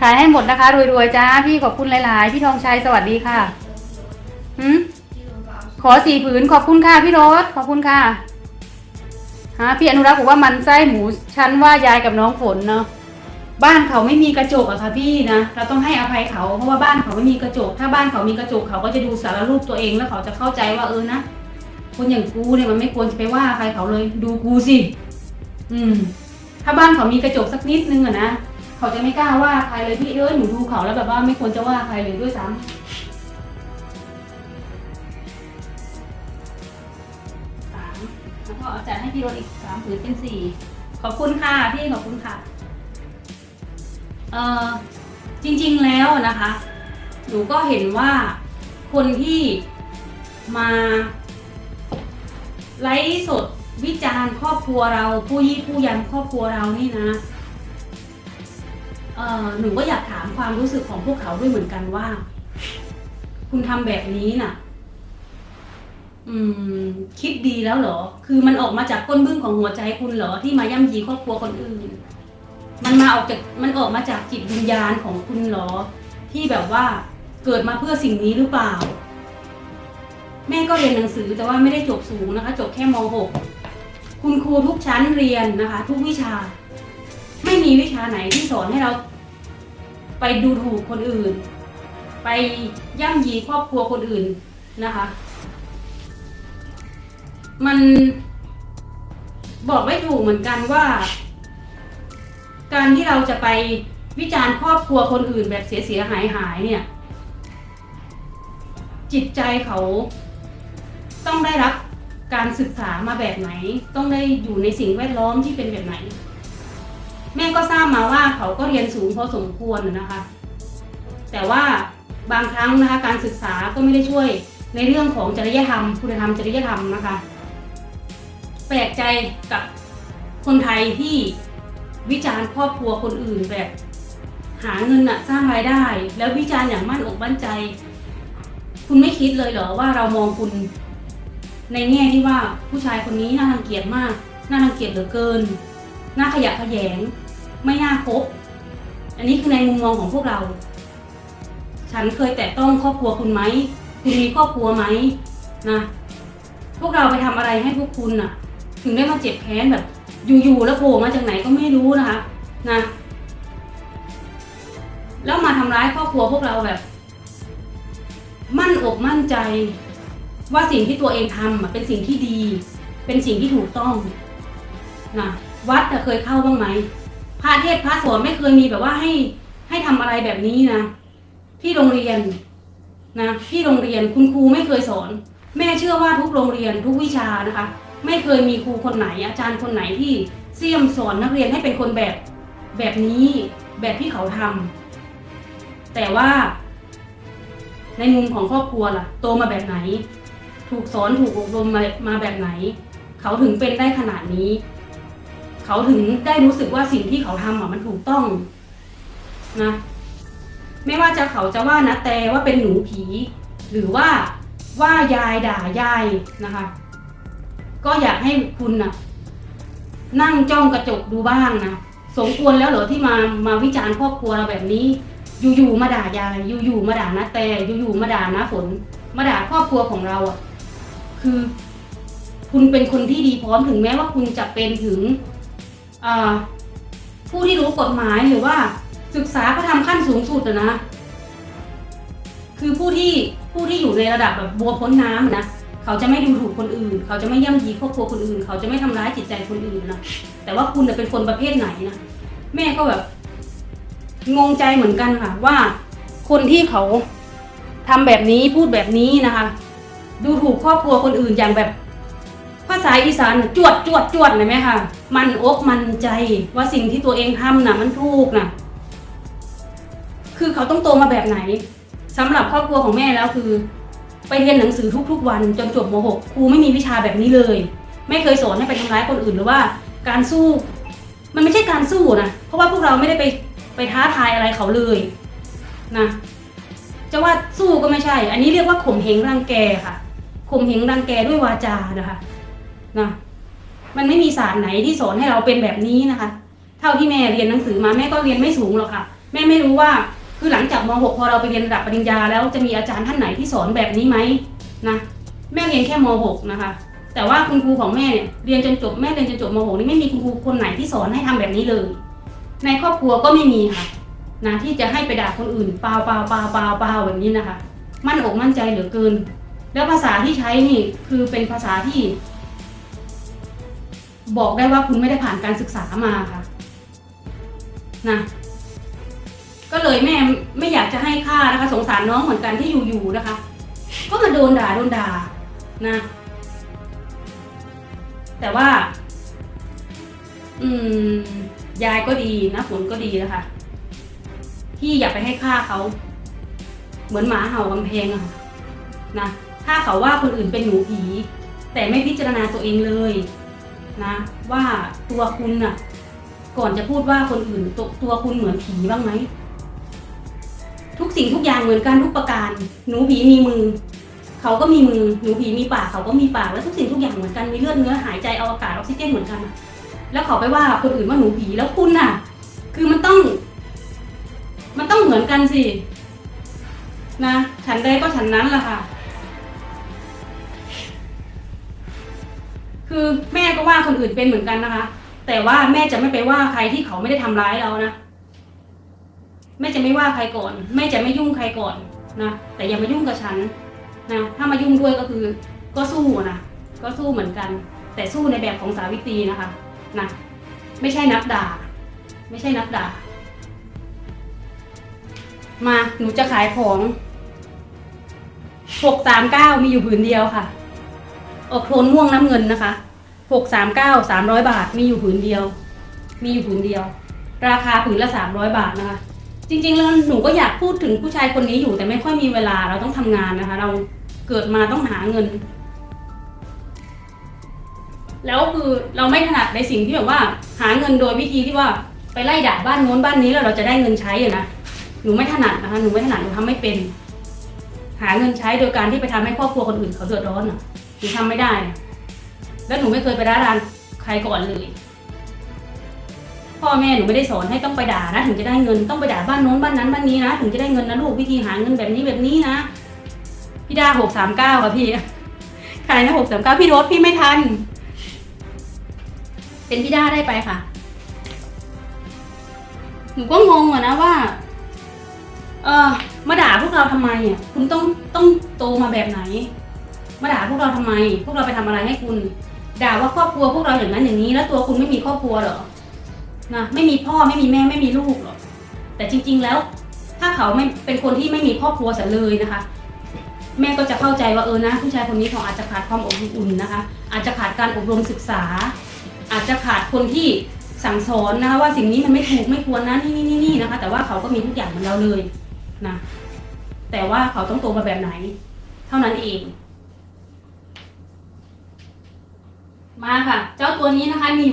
ขายให้หมดนะคะ รวยๆจ้า พี่ขอบคุณหลายๆ พี่ทองชัยสวัสดีค่ะหืมขอสี่ผืนขอบคุณค่ะพี่รถขอบคุณค่ะฮะพี่อนุรักษ์บอกว่ามันไส้หมูชั้นว่ายายกับน้องฝนเนาะบ้านเขาไม่มีกระจกอะค่ะพี่นะเราต้องให้อภัยเขาเพราะว่าบ้านเขาไม่มีกระจก ถ้าบ้านเขามีกระจกเขาก็จะดูสารรูปตัวเองแล้วเขาจะเข้าใจว่าเออนะคนอย่างกูเนี่ยมันไม่ควรจะไปว่าใครเขาเลย ดูกูสิอืม ถ้าบ้านเขามีกระจกสักนิดนึงอะนะ เขาจะไม่กล้าว่าใครเลยพี่เอ้ยหนูดูเขาแล้วแบบว่าไม่ควรจะว่าใครเลยด้วยซ้ำสามแล้วก็เอาจัดให้พี่รถอีกสามผืนเป็นสี่ขอบคุณค่ะพี่ขอบคุณค่ะเอ่อจริงๆแล้วนะคะ หนูก็เห็นว่าคนที่มาไลฟ์สดวิจารณ์ครอบครัวเรา ผู้ยี่ผู้ยำครอบครัวเรานี่นะ เอ่อหนูก็อยากถามความรู้สึกของพวกเขาด้วยเหมือนกันว่า คุณทำแบบนี้น่ะ อืม คิดดีแล้วเหรอ คือมันออกมาจากก้นบึ้งของหัวใจคุณเหรอที่มาย่ำยีครอบครัวคนอื่น มันมาออกจากมันออกมาจากจิตวิญญาณของคุณเหรอ ที่แบบว่าเกิดมาเพื่อสิ่งนี้หรือเปล่า แม่ก็เรียนหนังสือแต่ว่าไม่ได้จบสูงนะคะ จบแค่ม .6 คุณครูทุกชั้นเรียนนะคะ ทุกวิชา ไม่มีวิชาไหนที่สอนให้เรา ไปดูถูกคนอื่น ไปย่ำยีครอบครัวคนอื่นนะคะ มันบอกไม่ถูกเหมือนกันว่า การที่เราจะไปวิจารณ์ครอบครัวคนอื่นแบบเสียเสียหายหายเนี่ย จิตใจเขาต้องได้รับการศึกษามาแบบไหน ต้องได้อยู่ในสิ่งแวดล้อมที่เป็นแบบไหน แม่ก็ทราบมาว่าเขาก็เรียนสูงพอสมควรนะคะ แต่ว่าบางครั้งนะคะการศึกษาก็ไม่ได้ช่วยในเรื่องของจริยธรรม คุณธรรมจริยธรรมนะคะ แปลกใจกับคนไทยที่วิจารณ์ครอบครัวคนอื่นแบบ หาเงินอะสร้างรายได้ แล้ววิจารณ์อย่างมั่นอกมั่นใจ คุณไม่คิดเลยเหรอว่าเรามองคุณ ในแง่ที่ว่าผู้ชายคนนี้น่ารังเกียจมาก น่ารังเกียจเหลือเกิน น่าขยะแขยง ไม่น่าคบ อันนี้คือในมุมมองของพวกเรา ฉันเคยแตะต้องครอบครัวคุณไหม คุณมีครอบครัวไหมนะ พวกเราไปทำอะไรให้พวกคุณน่ะ ถึงได้มาเจ็บแค้นแบบ อยู่ๆแล้วโผล่มาจากไหนก็ไม่รู้นะคะ นะ แล้วมาทำร้ายครอบครัวพวกเราแบบ มั่นอกมั่นใจ ว่าสิ่งที่ตัวเองทำเป็นสิ่งที่ดี เป็นสิ่งที่ถูกต้องนะวัดเคยเข้าบ้างไหม พระเทศพระสอนไม่เคยมีแบบว่าให้ให้ทำอะไรแบบนี้นะที่โรงเรียนนะที่โรงเรียนคุณครูไม่เคยสอน แม่เชื่อว่าทุกโรงเรียนทุกวิชานะคะ ไม่เคยมีครูคนไหน อาจารย์คนไหนที่เสี่ยมสอนนักเรียนให้เป็นคนแบบแบบนี้แบบที่เขาทำแต่ว่าในมุมของครอบครัวล่ะ โตมาแบบไหน ถูกสอนถูกอบรมมามาแบบไหน เขาถึงเป็นได้ขนาดนี้ เขาถึงได้รู้สึกว่าสิ่งที่เขาทำอะมันถูกต้องนะไม่ว่าจะเขาจะว่านะแต่ว่าเป็นหนูผี หรือว่าว่ายายด่ายายนะคะ ก็อยากให้คุณนะนั่งจ้องกระจกดูบ้างนะสมควรแล้วเหรอที่มามาวิจารณ์ครอบครัวเราแบบนี้ อยู่ๆมาด่ายายอยู่ๆมาด่านะแต่อยู่ๆมาด่านะฝน มาด่าครอบครัวของเราอะคือ คุณเป็นคนที่ดีพร้อมถึงแม้ว่าคุณจะเป็นถึง ผู้ที่รู้กฎหมายหรือว่าศึกษาพระธรรมขั้นสูงสุดนะ คือผู้ที่ผู้ที่อยู่ในระดับแบบบัวพ้นน้ำนะเขาจะไม่ดูถูกคนอื่น เขาจะไม่ย่ำยีครอบครัวคนอื่น เขาจะไม่ทำร้ายจิตใจคนอื่นนะแต่ว่าคุณเป็นคนประเภทไหนนะแม่ก็แบบ งงใจเหมือนกันค่ะ ว่าคนที่เขาทำแบบนี้พูดแบบนี้นะคะ ดูถูกครอบครัวคนอื่นอย่างแบบาษาอีสานจวดจวดจวดเลยไหมคะมันอกมันใจว่าสิ่งที่ตัวเองทำน่ะมันถูกน่ะ คือเขาต้องโตมาแบบไหนสำหรับครอบครัวของแม่แล้วคือ ไปเรียนหนังสือทุกๆ วันจนจบม .6 ครูไม่มีวิชาแบบนี้เลย ไม่เคยสอนให้ไปทำร้ายคนอื่นหรือว่า การสู้ มันไม่ใช่การสู้นะเพราะว่าพวกเราไม่ได้ไปไปท้าทายอะไรเขาเลยนะจะว่าสู้ก็ไม่ใช่ อันนี้เรียกว่าข่มเหงรังแกค่ะข่มเหงรังแกด้วยวาจานะคะ นะมันไม่มีศาสตร์ไหนที่สอนให้เราเป็นแบบนี้นะคะ เท่าที่แม่เรียนหนังสือมาแม่ก็เรียนไม่สูงหรอกค่ะ แม่ไม่รู้ว่าคือหลังจากม .6 พอเราไปเรียนระดับปริญญาแล้วจะมีอาจารย์ท่านไหนที่สอนแบบนี้ไหมนะแม่เรียนแค่ม .6 นะคะ แต่ว่าคุณครูของแม่เนี่ยเรียนจนจบแม่เรียนจนจบม .6 นี่ไม่มีคุณครูคนไหนที่สอนให้ทำแบบนี้เลย ในครอบครัวก็ไม่มีค่ะนะที่จะให้ไปด่าคนอื่นเปล่าเปล่าเปล่าเปล่าเปล่าแบบนี้นะคะ มั่นอกมั่นใจเหลือเกิน แล้วภาษาที่ใช้นี่คือเป็นภาษาที่ บอกได้ว่าคุณไม่ได้ผ่านการศึกษามาค่ะนะก็เลยแม่ไม่อยากจะให้ค่านะคะ สงสารน้องเหมือนกันที่อยู่ๆนะคะ ก็มาโดนด่าโดนด่านะ แต่ว่า อืม ยายก็ดีนะฝนก็ดีนะคะที่อย่าไปให้ค่าเขาเหมือนหมาเห่ากำแพงอะนะถ้าเขาว่าคนอื่นเป็นหนูผี แต่ไม่พิจารณาตัวเองเลย นะ ว่าตัวคุณน่ะ ก่อนจะพูดว่าคนอื่นตตัวคุณเหมือนผีบ้างไหม ทุกสิ่งทุกอย่างเหมือนกันทุกประการ หนูผีมีมือ เขาก็มีมือ หนูผีมีปากเขาก็มีปาก แล้วทุกสิ่งทุกอย่างเหมือนกัน มีเลือดเนื้อหายใจเอาอากาศออกซิเจนเหมือนกัน แล้วเขาไปว่าคนอื่นว่าหนูผีแล้วคุณน่ะ คือมันต้อง มันต้องเหมือนกันสิ นะ ฉันใดก็ฉันนั้นล่ะค่ะ คือแม่ก็ว่าคนอื่นเป็นเหมือนกันนะคะ แต่ว่าแม่จะไม่ไปว่าใครที่เขาไม่ได้ทำร้ายเรานะแม่จะไม่ว่าใครก่อน แม่จะไม่ยุ่งใครก่อนนะแต่อย่ามายุ่งกับฉันนะถ้ามายุ่งด้วยก็คือ ก็สู้นะก็สู้เหมือนกัน แต่สู้ในแบบของสาวิตรีนะคะนะไม่ใช่นักด่า ไม่ใช่นักด่า มาหนูจะขายของหกสามเก้ามีอยู่ผืนเดียวค่ะ ออกโทนม่วงน้ำเงินนะคะ หกสามเก้าสามร้อยบาทมีอยู่ผืนเดียว มีอยู่ผืนเดียว ราคาผืนละสามร้อยบาทนะคะ จริงๆแล้วหนูก็อยากพูดถึงผู้ชายคนนี้อยู่แต่ไม่ค่อยมีเวลาเราต้องทำงานนะคะ เราเกิดมาต้องหาเงิน แล้วคือเราไม่ถนัดในสิ่งที่แบบว่า หาเงินโดยวิธีที่ว่าไปไล่ด่าบ้านโน้นบ้านนี้แล้วเราจะได้เงินใช้อะนะหนูไม่ถนัดนะคะหนูไม่ถนัดหนูทำไม่เป็น หาเงินใช้โดยการที่ไปทำให้ครอบครัวคนอื่นเขาเดือดร้อนอะหนูทำไม่ได้ แล้วหนูไม่เคยไปด่าร้านใครก่อนเลย พ่อแม่หนูไม่ได้สอนให้ต้องไปด่านะ ถึงจะได้เงินต้องไปด่าบ้านโน้นบ้านนั้นบ้านนี้นะถึงจะได้เงินนะลูกวิธีหาเงินแบบนี้แบบนี้นะพี่ดาหกสามเก้าค่ะพี่ใครนะหกสามเก้าพี่รถพี่ไม่ทัน เป็นพี่ดาได้ไปค่ะ หนูก็งงอะนะว่า เออมาด่าพวกเราทำไมอะคุณต้องต้องโตมาแบบไหน มาด่าพวกเราทำไม พวกเราไปทำอะไรให้คุณ ด่าว่าครอบครัวพวกเราอย่างนั้นอย่างนี้ แล้วตัวคุณไม่มีครอบครัวเหรอนะไม่มีพ่อไม่มีแม่ไม่มีลูกหรอแต่จริง ๆแล้ว ถ้าเขาไม่เป็นคนที่ไม่มีครอบครัวเสียเลยนะคะ แม่ก็จะเข้าใจว่าเออนะ ผู้ชายคนนี้เขาอาจจะขาดความอบอุ่นนะคะ อาจจะขาดการอบรมศึกษา อาจจะขาดคนที่สั่งสอนนะคะว่าสิ่งนี้มันไม่ถูกไม่ควรนะนี่นี่นี่นี่นะคะ แต่ว่าเขาก็มีทุกอย่างเหมือนเราเลยนะแต่ว่าเขาต้องโตมาแบบไหน เท่านั้นเอง มาค่ะ เจ้าตัวนี้นะคะมี